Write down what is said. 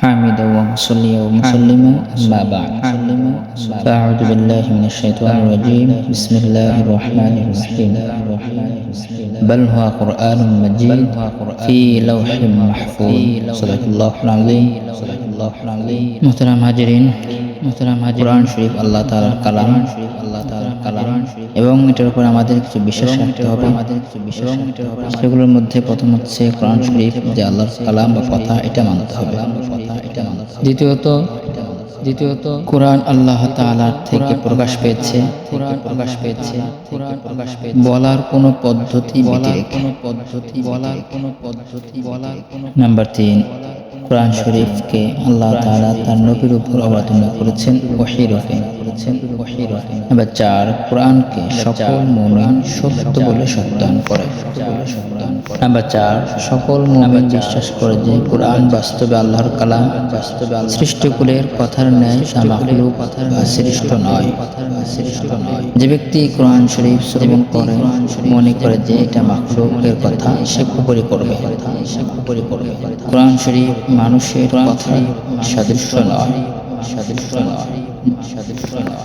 حامدا ومصليا ومسلما أما بعد. فأعوذ بالله من الشيطان الرجيم. بسم الله الرحمن الرحيم. بل هو قرآن مجيد في لوح محفوظ. صدق الله العظيم. محترم هاجرين محترم هاجرين قرآن شريف الله تعالى الكلام এবং এটার উপর আমাদের কিছু বিশ্বাস রাখতে হবে। আমাদের কিছু বিশ্বাস রাখতে হবে। সেগুলোর মধ্যে প্রথম হচ্ছে কোরআন শরীফ যে আল্লাহর কালাম বা কথা এটা মানতে হবে। কথা এটা মানতে দ্বিতীয়ত দ্বিতীয়ত কোরআন আল্লাহ তাআলার থেকে প্রকাশ পেয়েছে কোরআন প্রকাশ পেয়েছে কোরআন প্রকাশ পেয়েছে। বলার কোনো পদ্ধতি বলার কোনো পদ্ধতি বলার কোনো পদ্ধতি বলার কোনো নাম্বার তিন কোরআন শরীফকে আল্লাহ তাআলা তার নবীর উপর অবতীর্ণ করেছেন ওহী রূপে ওহী নাম্বার চার, কোরআনকে সকল মুমিন সত্য বলে সত্যায়ন করে। নাম্বার চার, সকল মুমিন বিশ্বাস করে যে কোরআন বাস্তবে আল্লাহর কালাম বাস্তবে সৃষ্টিকুলের কথার ন্যায় তা বা সৃষ্ট নয়। যে ব্যক্তি কোরআন শরীফ শ্রবণ করে, মনে করে যে এটা মাখলুকের কথা, সে কুপুরি করবে। কোরআন শরীফ মানুষের কথা সাদৃশ্য নয়। সাথে শোনা সাথে শোনা